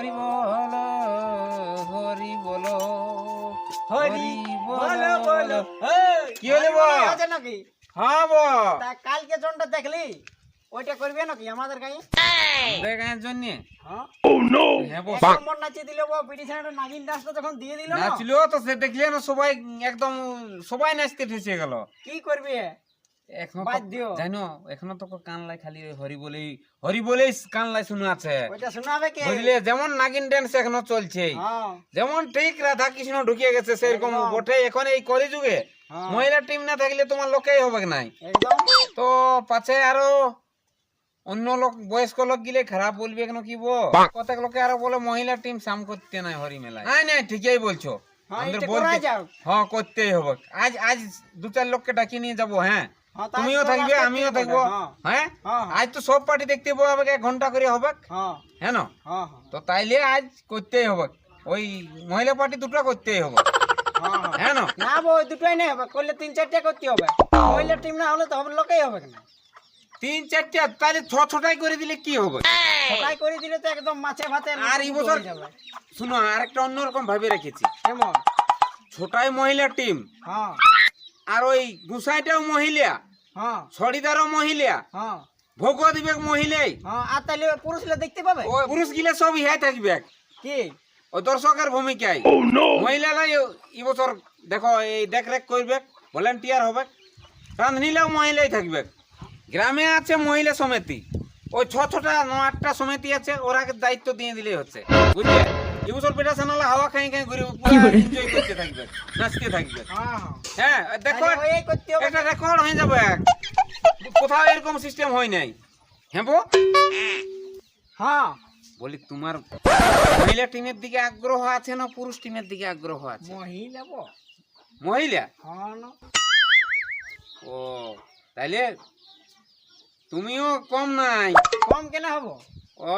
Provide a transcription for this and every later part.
হরি বল হরি বল হরি বলো। বলো কি হলো বল? আছে নাকি? হ্যাঁ বল। তা কালকে জনটা দেখলি? ওইটা করবে নাকি আমাদের গায়ে? দেখার জন্য? হ্যাঁ? হ্যাঁ বল। নম্বর নাচিয়ে দিল ও পিটি সাইডে নাগিন ডান্সটা যখন দিয়ে দিল না? নাচলো তো সে দেখলে না সবাই একদম সবাই নাচতে ঠেসে গেল। কি করবি? এখনও তো দিও। জানো এখনও তো কান লাই খালি হরি বলেই হরি বলেই কান লাই শুনে আছে। ওইটা শোনাবে কে? বুঝলে? যেমন নাগিন ড্যান্স এখনও চলছে। হ্যাঁ। যেমন ঠিক রাধা কৃষ্ণ ঢুকিয়ে গেছে সেরকম বটে। এখন এই কলিযুগে হ্যাঁ। মহিলা টিম না থাকলে তোমার লোকেই হবে নাই? তো পাছে আরও অন্য লোক বয়স্ক লোক গিলে খারাপ বলবে কেন কি বো কতক লোকে আরও বলে মহিলা টিম সাম করতে নাই হরি মেলায়। নাই নাই ঠিকই বলছো। হ্যাঁ, আমাদের বলতে হ্যাঁ করতেই হবে। আজ আজ দু চার লোককে ডাকিয়ে নিয়ে যাব হ্যাঁ? তুমিও থাকবে আমিও থাকব। হ্যাঁ। হ্যাঁ? হ্যাঁ, আজ তো সব পার্টি দেখতে হবে এক ঘণ্টা করে হবে হ্যাঁ। হ্যাঁ না হ্যাঁ হ্যাঁ তো তাইলে আজ করতেই হবে ওই মহিলা পার্টি দুটো করতেই হবে হ্যাঁ, হ্যাঁ। হ্যাঁ না না বো দুটোই নেই হবে করলে তিন চারটে করতে হবে। মহিলা টিম না হলে তো হবে লোকেই হবে না। তিন চারটা তাহলে ছ ছটাই করে দিলে কি হবে করে দিলে তো একদম মাছে ভাতে আর এই বছর যাবে। শুনো আর একটা অন্যরকম ভাবে রেখেছি। কেমন? ছোটাই মহিলা টিম। হ্যাঁ। আর ওই গুসাইটাও মহিলা হ্যাঁ। ছড়িদারও মহিলা হ্যাঁ। ভোগ দিবে মহিলাই। হ্যাঁ আর তাহলে পুরুষরা দেখতে পাবে? ওই পুরুষ গিলে সব ইহাই থাকবে। কি? ওই দর্শকের ভূমিকায়। মহিলারাই এই বছর দেখো এই দেখ রেখ করবে ভলেন্টিয়ার হবে। রাঁধনিলেও মহিলাই থাকবে। গ্রামে আছে মহিলা সমিতি। ওই ছ ছটা ন আটটা সমিতি আছে ওরা দায়িত্ব দিয়ে দিলেই হচ্ছে। বুঝলে? এই বছর পেটা সানালা হাওয়া খাই খাই ঘুরে এনজয় করতে থাকবে নাচতে থাকবে। হ্যাঁ হ্যাঁ। হ্যাঁ দেখো এটা রেকর্ড হয়ে যাবে কোথাও এরকম সিস্টেম হয় নাই। হ্যাঁ বো? হ্যাঁ। বলি তোমার মহিলা টিমের দিকে আগ্রহ আছে না পুরুষ টিমের দিকে আগ্রহ আছে? মহিলা বো মহিলা? হ্যাঁ ও তাইলে তুমিও কম নাই। কম কেন হব? ও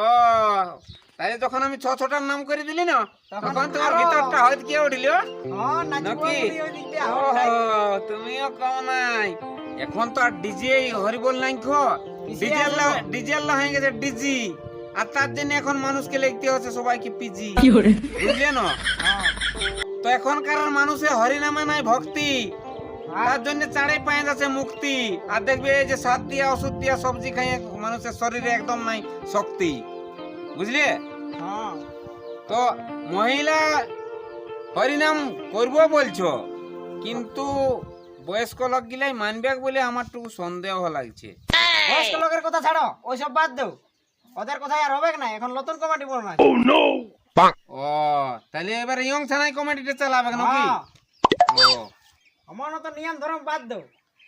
তাইলে যখন আমি ছ ছটার নাম করে দিলি না তখন তোমার ভিতরটা হয়তো কে উঠিল। নাকি? তুমিও কম নাই। এখন তো আর ডিজে হরিবল নাই খো ডিজে আল্লাহ ডিজে আল্লাহ হয়ে গেছে ডিজি আর তার জন্য এখন মানুষকে লিখতে হচ্ছে সবাইকে পিজি বুঝলে না? হ্যাঁ। তো এখনকার মানুষে হরিনামে নাই ভক্তি। তার জন্য চাঁড়ে পায়ে যাচ্ছে মুক্তি। আর দেখবে এই যে সার দিয়া ওষুধ দিয়া সবজি খাইয়ে মানুষের শরীরে একদম নাই শক্তি। বুঝলে? হ্যাঁ। তো মহিলা হরিনাম করব বলছো কিন্তু বয়স্ক লোক গিলাই মানবে বলে আমার টুকু সন্দেহ লাগছে। বয়স্ক লোকের কথা ছাড়ো ওইসব বাদ দাও। ওদের কথা আর হবে না এখন নতুন কমিটি বলো না ও তাহলে এবার ইয়ং থানায় কমিটিটা চালাবে নাকি? হ্যাঁ। আমার তো নিয়ম ধরম বাদ দাও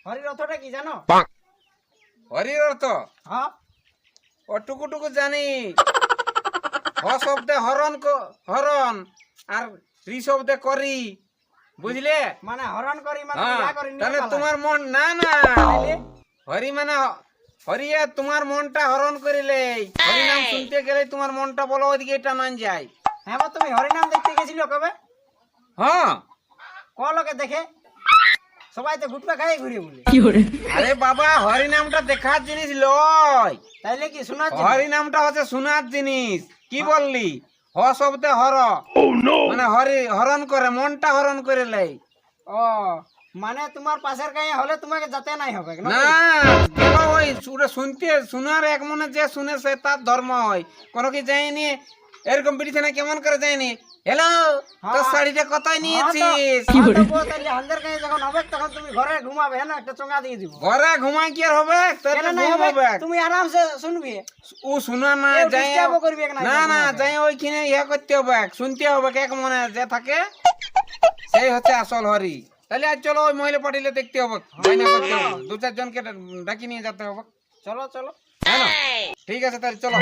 হরির অর্থটা কি জানো? হরির অর্থ হ্যাঁ। টুকু জানি। হ শব্দে হরণ হরণ আর রি শব্দে করি। বুঝলে? মানে হরণ করি মানে হ্যাঁ তাহলে তোমার মন না না। হরি মানে হরিয়া তোমার মনটা হরণ করিলে। হরি নাম শুনতে গেলে তোমার মনটা বলো ওইদিকে টানান যায়। হ্যাঁ বা তুমি হরিনাম দেখতে গেছিল কবে? হ্যাঁ। ক লোকে দেখে? সবাই তো গুটকা খাই ঘুরে বলে। আরে বাবা হরি নামটা দেখার জিনিস লয়। তাইলে কি শোনা হরি নামটা হচ্ছে শোনার জিনিস। কি বললি? হ শব্দে হর। মানে হরি হরণ করে মনটা হরণ করে লাই। ও মানে তোমার পাশের গায়ে হলে তোমাকে যেতে নাই হবে না ওই শুনতে শোনার এক মনে যে শুনে সে তার ধর্ম হয়। কোনো কি যায়নি এরকম পিটিশনে কেমন করে যায়নি হ্যালো তোর হ্যাঁ। শাড়িটা নিয়েছিস? হ্যাঁ তো হালদের গায়ে যখন হবে তখন তুমি ঘরে ঘুমাবে হ্যাঁ না? একটা চঙ্গা দিয়ে দিব। ঘরে ঘুমাই কি আর হবে? তোর তো হবে হবে। তুমি আরামসে শুনবি। ও শোনা না যাই না না না যাই ওইখানে ইয়া করতে হবে। শুনতে হবে এক মনে যে থাকে। সেই হচ্ছে আসল হরি। তাহলে আজ চলো ওই মহিলা পাটিলে দেখতে হবে। বাইনা করতে হবে। দু চারজনকে ডাকি নিয়ে যেতে হবে। চলো চলো। হ্যাঁ ঠিক আছে তাহলে চলো।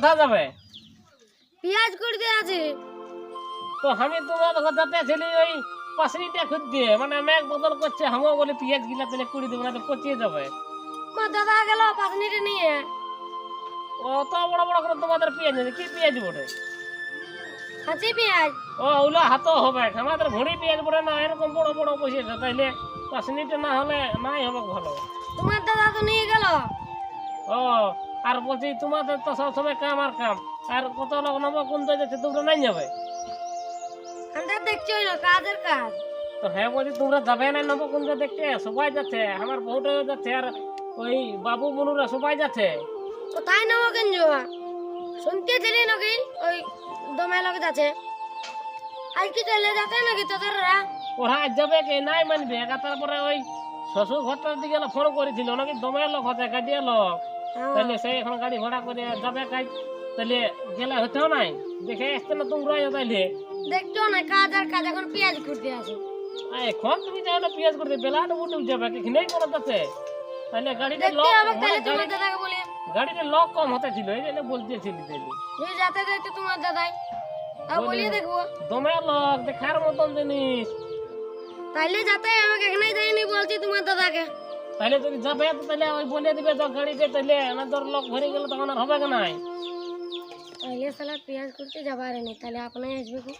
কোথায় যাবে? পেঁয়াজ করতে আছে। তো আমি তোমার কথাতে ছিলি ওই পাশরিটা দিয়ে মানে মেঘ বদল করছে হামও বলে পেঁয়াজ গিলা পেলে কুড়ি দেবো না তো পচিয়ে যাবে। মা দাদা গেল পাতনিটা নিয়ে। অত বড় বড় করে তোমাদের পেঁয়াজ আছে কি পেঁয়াজ বটে? খাঁচি পেঁয়াজ। ও ওগুলো হাতও হবে আমাদের ভুঁড়ি পেঁয়াজ পড়ে না এরকম বড় বড় বসেছে তাইলে পাঁচনিটা না হলে নাই হবে ভালো। তোমার দাদা তো নিয়ে গেল। ও আর বলছি তোমাদের তো সবসময় কাম আর কাম। আর কত লোক নেব কোন যাচ্ছে তোমরা নাই যাবে? আমরা কাজের কাজ। তো হ্যাঁ বলছি তোমরা যাবে না নেব কোন দেখতে? সবাই যাচ্ছে আমার বউটাও যাচ্ছে আর ওই বাবু মনুরা সবাই যাচ্ছে। কোথায় নেব কেন যাওয়া শুনতে ছিলি নাকি? ওই দমে লোক যাচ্ছে। আজ কি চলে যাচ্ছে নাকি তোদেররা? ওরা যাবে কে? নাই মানবে। একা তারপরে ওই শ্বশুর ঘরটার দিকে ফোন করেছিল নাকি দমে লোক হতে গাড়িয়ে লোক। তাহলে সে এখন গাড়ি ভাড়া করে যাবে কাজ তাহলে গেলে হতেও নাই। দেখে আসতে না তোমরাই তাইলে? দেখছ না কাজ আর কাজ এখন পেঁয়াজ করতে আছে এখন তুমি যাও না পেঁয়াজ করতে বেলা তো উঠে যাবে এখানেই কোনো যাচ্ছে তাহলে গাড়িটা লক তাহলে তোমার দাদাকে বলে। গাড়িটা লক কম হতে ছিল এই জন্য বলতেছিলি তাইলে। যে যাতে দেখতে তোমার দাদাই। বলে- বলিয়ে দেখব। দমে লোক দেখার মতন জিনিস। তাইলে যাতে আমাকে এখানেই যাইনি বলছি তোমার দাদাকে। তাহলে যদি যাবে তো তাহলে ওই বলে দিবে তো গাড়িতে তাহলে না তোর লোক ভরে গেলে তখন আর হবে না তাইলে সালা পেঁয়াজ করতে যাবার নেই তাহলে আপনাই আসবে কি?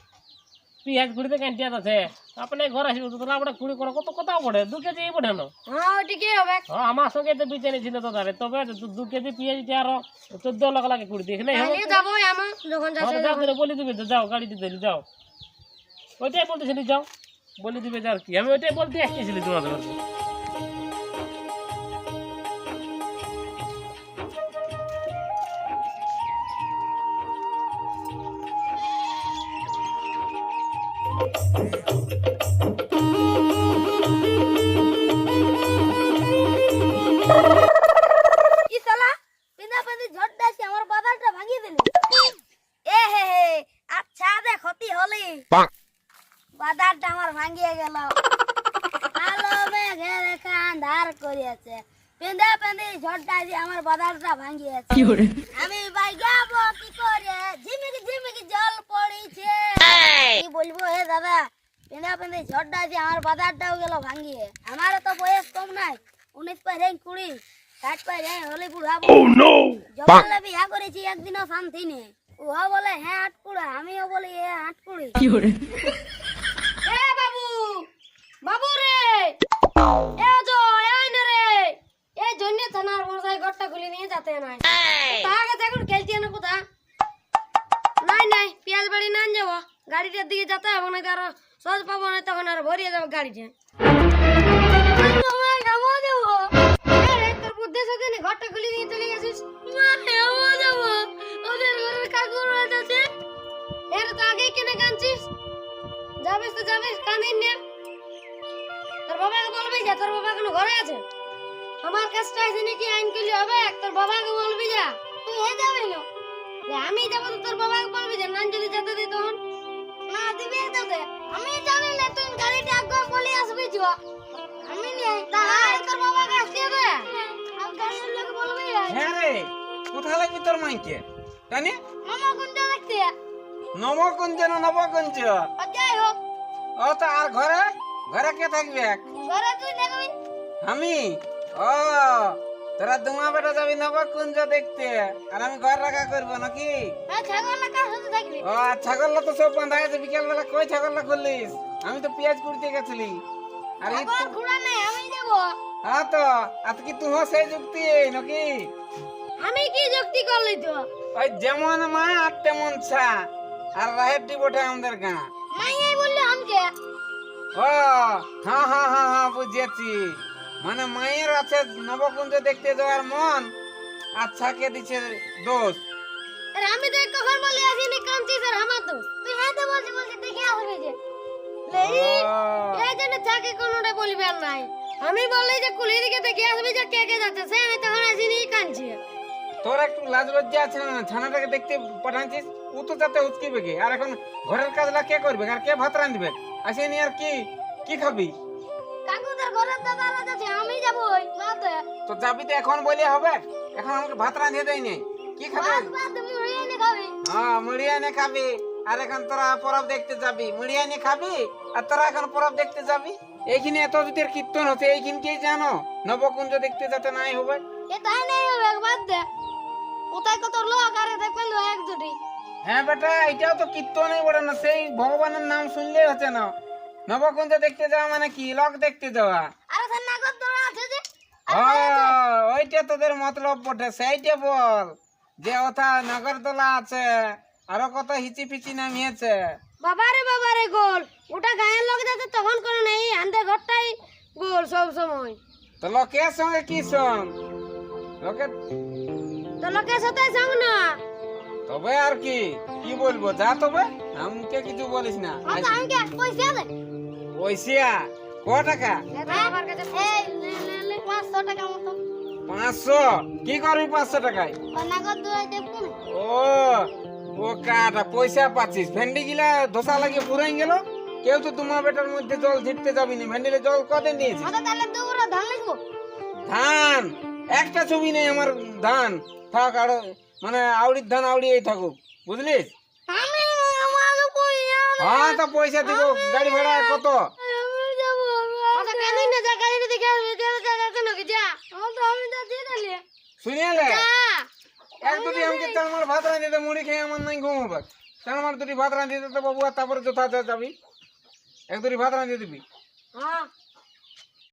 পেঁয়াজ কুড়িতে ক্যান্টিয়াত আছে আপনি ঘর আসবে তো তোরা আমরা কুড়ি করে কত কথা পড়ে দু কেজি পড়ে না হ্যাঁ হবে। হ্যাঁ আমার সঙ্গে তো বিচারে ছিল তো তাহলে তবে দু- কেজি পেঁয়াজ আরও চোদ্দ লাখ লাগে কুড়ি দিয়ে এখানে যাব আমার যখন যাচ্ছে যাও করে বলে দিবে তো যাও গাড়িতে দিলে যাও। ওইটাই বলতেছিলি যাও বলে দিবে যাও কি আমি ওইটাই বলতে আসতেছিলি তোমাদের বাদালটা আমার ভাঙিয়ে গেল। আলো মেঘে রেখা আন্ধার করিয়াছে। পিন্দা পিন্দি ঝড়টা এসে আমার বাদালটা ভাঙিয়েছে। আমি বাইগাবো কি করে? জল পড়িছে। কি বলব হে দাদা? পিন্দা পিন্দি ঝড়টা এসে আমার বাদালটাও গেল ভাঙিয়ে। আমার তো বয়স কম নাই উনিশ পাই কুড়ি ষাট পাই হলে বুড়াবো জবানলে বিয়া করেছি একদিনও শান্তি নেই। উহা বলে হ্যাঁ আটকুড়া আমিও বলি হ্যাঁ আটকুড়ি বাবু! বাবু রে! এ যো এই রে! এই জন্য থানার মশাই ঘরটা খুলে নিয়ে যেতে নাই তার কাছে এখন খেলছি না কোথা নাই নাই, পেঁয়াজ বাড়ি না যাব গাড়িটার দিকে যেতে হবে না কারও সহজ পাবো না তখন আর ভরিয়ে যাবে? গাড়িটা ঘরটা খুলে নিয়ে চলে গেছিস? ঘরের কাকুর আছে? এর তো আগে কিনে কানছিস। যাবিস তো যাবিস কাঁদিন নে। তোর বাবাকে বলবি যা, তোর বাবা কোনো ঘরে আছে? আমার কাজটা আছে নাকি? আইন করলে হবে? তোর বাবাকে বলবি যা। তুই হে যাবি না। আমি যাব তো তোর বাবাকে বলবি যে নান যদি যেতে দিই তখন। না দিবি যেতে আমি জানি না তুই গাড়িটা একবার বলে আসবি যো আমি নেই। তাই তোর বাবাকে আসতে হবে আর গাড়ির লোক বলবি হ্যাঁ রে কোথায় লাগবি তোর মাইকে? জানি মামা কোন কোনটা দেখতে নবকুঞ্জ না নবকুঞ্জ? ও যাই হোক। ও তো আর ঘরে? ঘরে কে থাকবে? ঘরে তুই দেখবি আমি? ও তোরা দুমা বেটা যাবি নবকুঞ্জ দেখতে? আর আমি ঘর রাখা করব নাকি? ছাগল না ও আর ছাগলটা তো সব বাঁধা আছে বিকেল বেলা কই ছাগলটা খুললিস? আমি তো পেঁয়াজ কুড়তে গেছিলি। আর হ্যাঁ তো আজ কি তুই সেই যুক্তি নাকি? আমি কি যুক্তি করলি তো? ওই যেমন মা আর তেমন ছা। আর রাহের টিবোটে আমাদের গাঁ। মাই এই বললি আমাকে। ও হ্যাঁ হ্যাঁ হ্যাঁ হ্যাঁ বুঝেছি। মানে মায়ের আছে নবকুঞ্জ দেখতে যাওয়ার মন আচ্ছা কে দিছে দোষ। আরে আমি তো কখন বলি আসিনি কামছি স্যার আমার তো তুই হ্যাঁ তো বলছি বলছি দেখে আসবি যে। এই জন্য থাকে কোনোটা বলবি আর নাই। আমি বললি যে কুলি দিকে দেখে আসবি যে কে কে যাচ্ছে সে আমি তখন আসিনি কাঁদছি। তোর একটু লাজ লজ্জা আছে না ছানাটাকে দেখতে পাঠাচ্ছিস ও তো যাতে উচকিবে কি আর এখন ঘরের কাজলা কে করবে? আর কে ভাত রাঁধবে? আসেনি আর কি কি খাবি? কাকুদের ঘরের দাদা আছে আমি যাব ওই রাতে। তো যাবি তো এখন বলে হবে? এখন আমাকে ভাত রাঁধিয়ে দেয়নি কি খাবে? বাদ বাদ মুড়ি এনে খাবি। হ্যাঁ মুড়িয়া নে খাবি। আর এখন তোরা পরব দেখতে যাবি। মুড়িয়া নে খাবি? আর তোরা এখন পরব দেখতে যাবি? এইখানে এত যদি কীর্তন হচ্ছে এইখানকেই জানো? নবকুঞ্জ দেখতে যাতে নাই হবে। এ তাই নেই হবে বাদ দে। কোথায় কত লোক আরে দেখবেন এক হ্যাঁ বেটা এটাও তো কীর্তনই বলে না সেই ভগবানের নাম শুনলেই হচ্ছে না। নবকুঞ্জ দেখতে যাওয়া মানে কি? লোক দেখতে যাওয়া। ওইটা তোদের মতলব বটে সেইটা বল। যে ওথা নগরদোলা আছে আরও কত হিচি পিচি নামিয়েছে। বাবারে বাবারে গোল ওটা গায়ের লোক যাতে তখন করে নেই আন্দে ঘরটাই গোল সব সময়। তো লোকের সঙ্গে কি সঙ্গ লোকের তো লোকের সাথে সঙ্গ না। তবে আর কি কি বলব যা তবে আমাকে কিছু বলিস না। আমি আমাকে পয়সা দে। পয়সা ক টাকা? আমার কাছে এই লে লে লে 500 টাকা মতো। পাঁচশো? কি করবি পাঁচশো টাকায়? ও ও কাটা পয়সা পাচ্ছিস। ভেন্ডি গিলা ধোসা লাগিয়ে পুরাই গেল? কেউ তো তোমার বেটার মধ্যে জল ছিটতে যাবি না। ভেন্ডিলে জল কদিন দিয়েছিস আচ্ছা ধান একটা ছবি নেই আমার ধান। থাক আর মানে আউড়ির ধান আউড়িয়েই থাকুক। বুঝলিস? হ্যাঁ তো পয়সা দিব গাড়ি ভাড়া কত আমি যাব আচ্ছা কেন না যা গাড়ি দেখে আসবে যা যা যা কেন কি যা আমার তো আমি তো দিয়ে দিলি শুনিয়ালে যা এক দুটি আমাকে চালমার ভাত রাঁধি দিতে মুড়ি খেয়ে আমার নাই ঘুম হবে চালমার দুটি ভাত রাঁধি দিতে বাবু আর তারপরে যথা যা যাবি এক দুটি ভাত রাঁধি দিবি হ্যাঁ